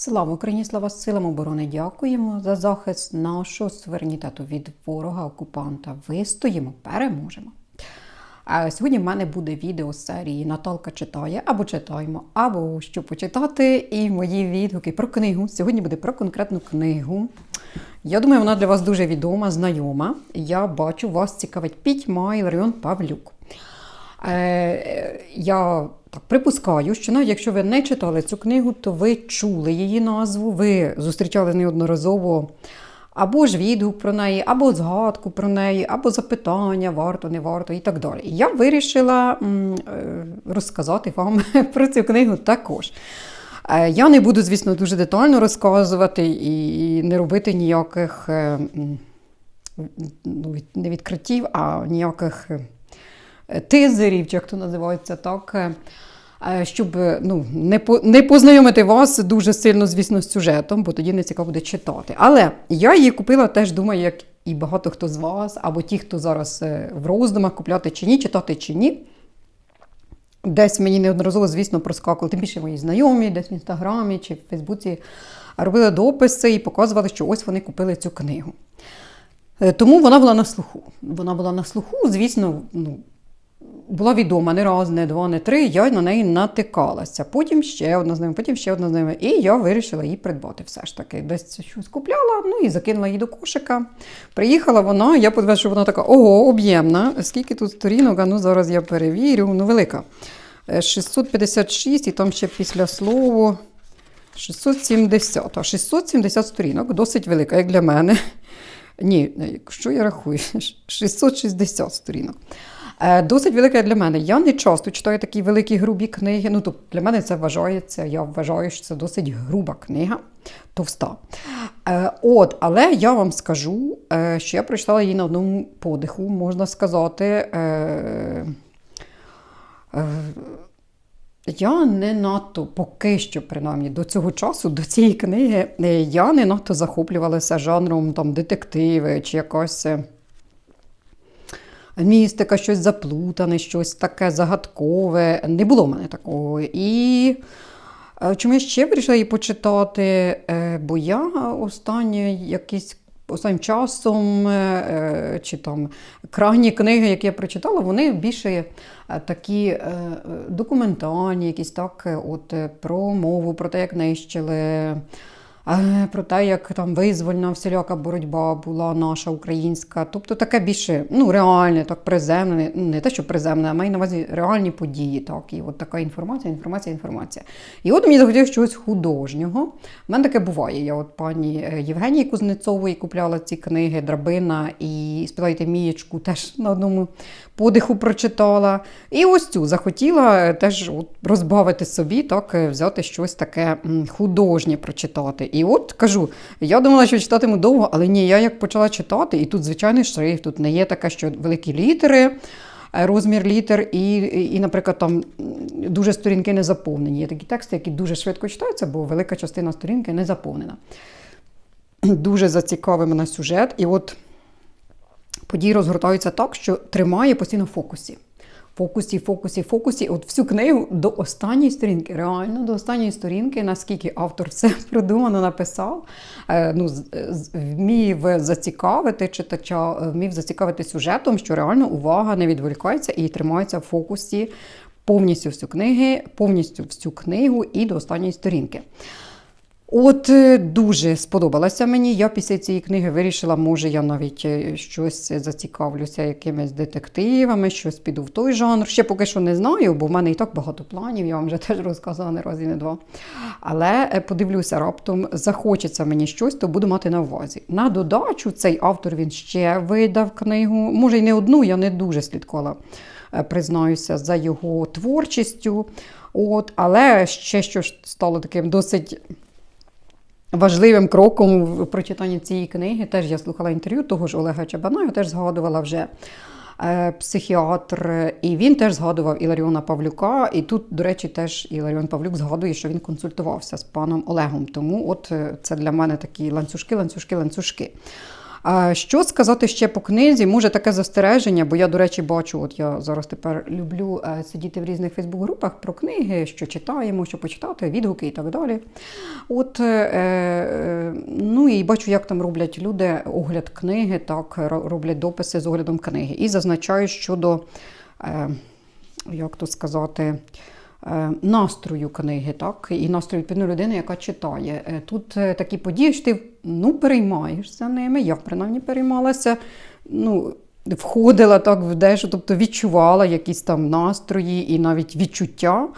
Слава Україні, слава силам оборони! Дякуємо за захист нашого суверенітету від ворога окупанта. Вистоїмо, переможемо. Сьогодні в мене буде відео з серії Наталка читає або читаємо, або що почитати. І мої відгуки про книгу. Сьогодні буде про конкретну книгу. Я думаю, вона для вас дуже відома, знайома. Я бачу, вас цікавить Пітьма Іларіон Павлюк. Е, я так припускаю, що навіть якщо ви не читали цю книгу, то ви чули її назву, ви зустрічали неодноразово або ж відгук про неї, або згадку про неї, або запитання, варто, не варто і так далі. Я вирішила е, розказати вам про цю книгу також. Е, Я не буду, звісно, дуже детально розказувати і не робити ніяких е, ну, не відкриттів, а ніяких тизерів, чи як то називається так. е, е, Щоб е, ну, не, по, не познайомити вас дуже сильно, звісно, з сюжетом, бо тоді не цікаво буде читати. Але я її купила теж, думаю, як і багато хто з вас, або ті, хто зараз в роздумах купляти чи ні, читати чи ні. Десь мені неодноразово, звісно, проскакували, тим більше мої знайомі, десь в інстаграмі чи в Фейсбуці робили дописи і показували, що ось вони купили цю книгу. Тому вона була на слуху. Вона була на слуху, звісно, ну, була відома не раз, не два, не три. Я на неї натикалася. Потім ще одна з ними, потім ще одна з ними. І я вирішила її придбати все ж таки. Десь щось купляла, ну і закинула її до кошика. Приїхала вона, я подивилася, що вона така ого, об'ємна. Скільки тут сторінок? А ну зараз я перевірю. Ну, велика. Е, 656, і там ще після слова 670. А 670 сторінок, досить велика, як для мене. Ні, що я рахую? 660 сторінок. Е, Досить велика для мене. Я не часто читаю такі великі грубі книги. Ну, тобто для мене це вважається, я вважаю, що це досить груба книга, товста. Е, От, але я вам скажу, е, що я прочитала її на одному подиху, можна сказати. Я не надто, поки що, принаймні, до цього часу, до цієї книги, я не надто захоплювалася жанром там, детективи чи якась е, містика, щось заплутане, щось таке загадкове. Не було в мене такого. І е, чому я ще вирішила її почитати? Е, Бо я останнє якийсь. Останнім часом е, чи там крайні книги, які я прочитала, вони більше такі документальні, якісь так, от про мову, про те, як нищили, про те, як там визвольна всіляка боротьба була наша українська. Тобто таке більше ну, реальне, так приземлене, ну, не те, що приземне, а маю на увазі реальні події. Так, і от така інформація, інформація, інформація. І от мені захотілося чогось художнього. У мене таке буває. Я от пані е, Євгенії Кузнецової купляла ці книги Драбина і співайте Мієчку теж на одному подиху прочитала. І ось цю захотіла е, теж от розбавити собі, так, е, взяти щось таке художнє прочитати. І от кажу, я думала, що читатиму довго, але ні, я як почала читати, і тут звичайний шрифт, тут не є таке, що великі літери. е, Розмір літер, і, і, наприклад, там дуже сторінки не заповнені. Є такі тексти, які дуже швидко читаються, бо велика частина сторінки не заповнена. Дуже зацікавив мене сюжет. І от події розгортаються так, що тримає постійно в фокусі. Фокусі, фокусі, фокусі. От всю книгу до останньої сторінки, реально до останньої сторінки, наскільки автор все продумано написав, е, ну, вмів зацікавити читача, е, вмів зацікавити сюжетом, що реально увага не відволікається і тримається в фокусі повністю всю книги, повністю всю книгу і до останньої сторінки. От е, дуже сподобалася мені. Я після цієї книги вирішила, може, я навіть е, щось зацікавлюся якимись детективами, щось піду в той жанр. Ще поки що не знаю, бо в мене і так багато планів, я вам вже теж розказала не раз і не два. Але е, подивлюся, раптом захочеться мені щось, то буду мати на увазі. На додачу цей автор він ще видав книгу. Може, й не одну, я не дуже слідкувала, признаюся, за його творчістю. От, але ще що стало таким досить важливим кроком в прочитанні цієї книги. Теж я слухала інтерв'ю того ж Олега Чабана, я теж згадувала вже е, психіатр, і він теж згадував Іларіона Павлюка. І тут, до речі, теж Іларіон Павлюк згадує, що він консультувався з паном Олегом. Тому от е, це для мене такі ланцюжки, ланцюжки, ланцюжки. Що сказати ще по книзі? Може таке застереження, бо я, до речі, бачу, от я зараз тепер люблю е, сидіти в різних фейсбук-групах про книги, що читаємо, що почитати, відгуки і так далі. От, е, е, ну і бачу, як там роблять люди огляд книги, так, роблять дописи з оглядом книги. І зазначають щодо, як то сказати, настрою книги, так, і настрою відповідно людини, яка читає. Е, Тут е, такі події, що ти ну, переймаєшся ними, я принаймні переймалася. Ну, Входила так в дещо, тобто відчувала якісь там настрої і навіть відчуття.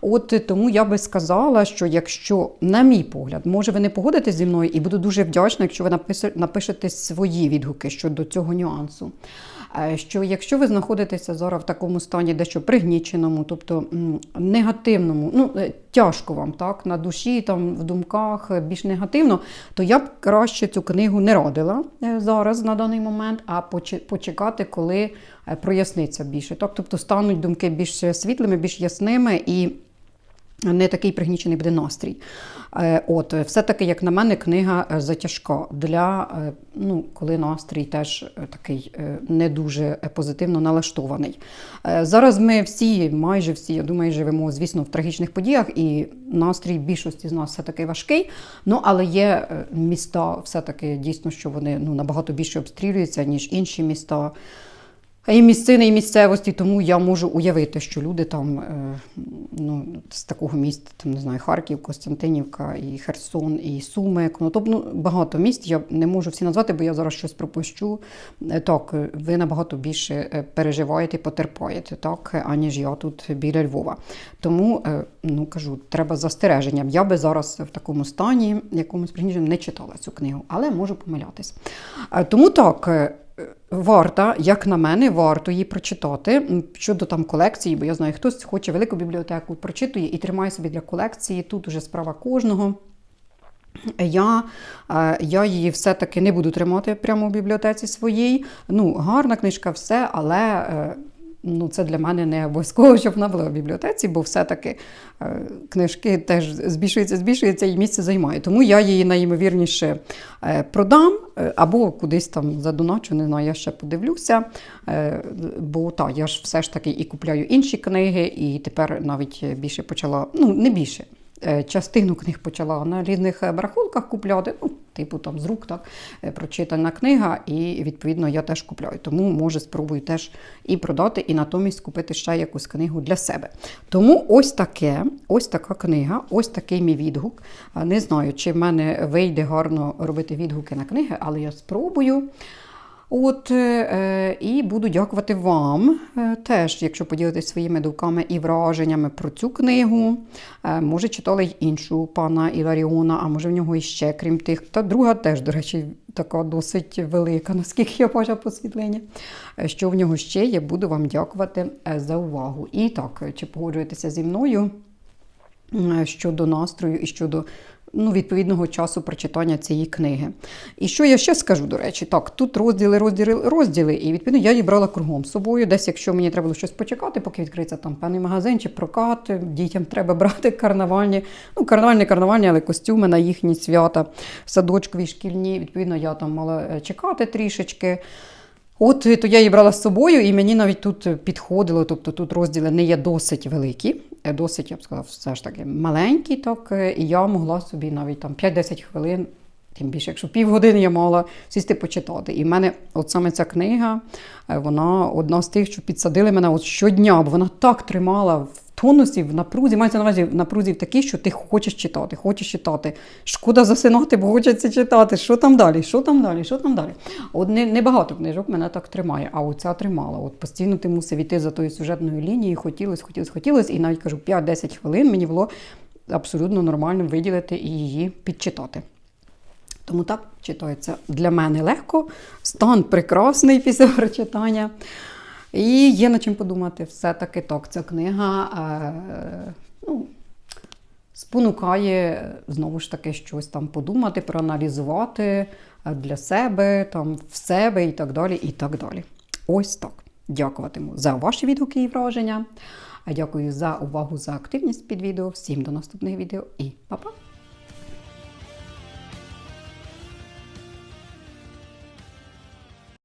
От е, тому я би сказала, що якщо, на мій погляд, може ви не погодитесь зі мною, і буду дуже вдячна, якщо ви напишете свої відгуки щодо цього нюансу. Що якщо ви знаходитеся зараз в такому стані, дещо пригніченому, тобто негативному, ну е, тяжко вам так на душі, там в думках е, більш негативно, то я б краще цю книгу не радила е, зараз на даний момент, а поче- почекати, коли проясниться більше. Так, тобто стануть думки більш світлими, більш ясними і не такий пригнічений буде настрій. Е, От, все-таки, як на мене, книга е, затяжка для е, ну, коли настрій теж такий не дуже позитивно налаштований. Зараз ми всі, майже всі, я думаю, живемо, звісно, в трагічних подіях, і настрій більшості з нас все-таки важкий. Ну, але є міста, все-таки дійсно, що вони ну, набагато більше обстрілюються, ніж інші міста і місцини, і місцевості, тому я можу уявити, що люди там е, ну, з такого міста, там не знаю, Харків, Костянтинівка, і Херсон, і Суми. Ну, тобто ну, багато міст. Я не можу всі назвати, бо я зараз щось пропущу. Е, Так, ви набагато більше е, переживаєте і потерпаєте, так, аніж я тут біля Львова. Тому ну кажу, треба застереженням. Я би зараз в такому стані, якомусь пригніженому, не читала цю книгу, але можу помилятись. Тому так. Варта, як на мене, варто її прочитати щодо там колекції, бо я знаю, хтось хоче велику бібліотеку, прочитує і тримає собі для колекції. Тут уже справа кожного. Я, е, я її все-таки не буду тримати прямо у бібліотеці своїй. Ну, гарна книжка, все, але е, ну, це для мене не обов'язково, щоб вона була в бібліотеці, бо все-таки е, книжки теж збільшуються, збільшуються і місце займає. Тому я її найімовірніше е, продам е, або кудись там задоначу, не знаю, я ще подивлюся. Бо так, я ж все ж таки і купляю інші книги, і тепер навіть більше почала, ну не більше. Частину книг почала на різних барахолках купляти, ну, типу там з рук, так, е, прочитана книга, і відповідно я теж купляю. Тому може спробую теж і продати, і натомість купити ще якусь книгу для себе. Тому ось таке, ось така книга, ось такий мій відгук. Не знаю, чи в мене вийде гарно робити відгуки на книги, але я спробую. От е, і буду дякувати вам е, теж, якщо поділитесь своїми думками і враженнями про цю книгу. Е, може, читали й іншу пана Іларіона, а може в нього іще, крім тих. Та друга теж, до речі, така досить велика, наскільки я бачу посвітлення. Е, Що в нього ще є, буду вам дякувати е, за увагу. І так, е, чи погоджуєтеся зі мною? е, щодо настрою і щодо ну, відповідного часу прочитання цієї книги. І що я ще скажу, до речі, так, тут розділи, розділи, розділи, і відповідно я її брала кругом з собою. Десь, якщо мені треба було щось почекати, поки відкриється там певний магазин чи прокат, дітям треба брати карнавальні, ну, карнавальні, карнавальні, але костюми на їхні свята, садочкові, шкільні. Відповідно, я там мала е, чекати трішечки. От е, то я її брала з собою, і мені навіть тут підходило, тобто тут розділи не є досить великі, е, досить, я б сказав, все ж таки маленькі, так, е, і я могла собі навіть там 5-10 хвилин, тим більше, якщо півгодини я мала сісти почитати. І в мене от саме ця книга, е, вона одна з тих, що підсадили мене от щодня, бо вона так тримала в тонусі, в напрузі, мається на увазі в напрузі в такій, що ти хочеш читати, хочеш читати. Шкода засинати, бо хочеться читати. Що там далі? Що там далі? Що там далі? От не, не багато книжок мене так тримає, а оця тримала. От постійно ти мусив іти за тою сюжетною лінією, хотілося, хотілося, хотілося, і навіть кажу, 5-10 хвилин мені було абсолютно нормально виділити і її підчитати. Тому так читається для мене легко, стан прекрасний після прочитання. І є над чим подумати. Все-таки так, ця книга е, ну, спонукає знову ж таки щось там подумати, проаналізувати е, для себе, там, в себе і так далі. і так далі. Ось так. Дякуватиму за ваші відгуки і враження. Дякую за увагу, за активність під відео. Всім до наступних відео і па-па!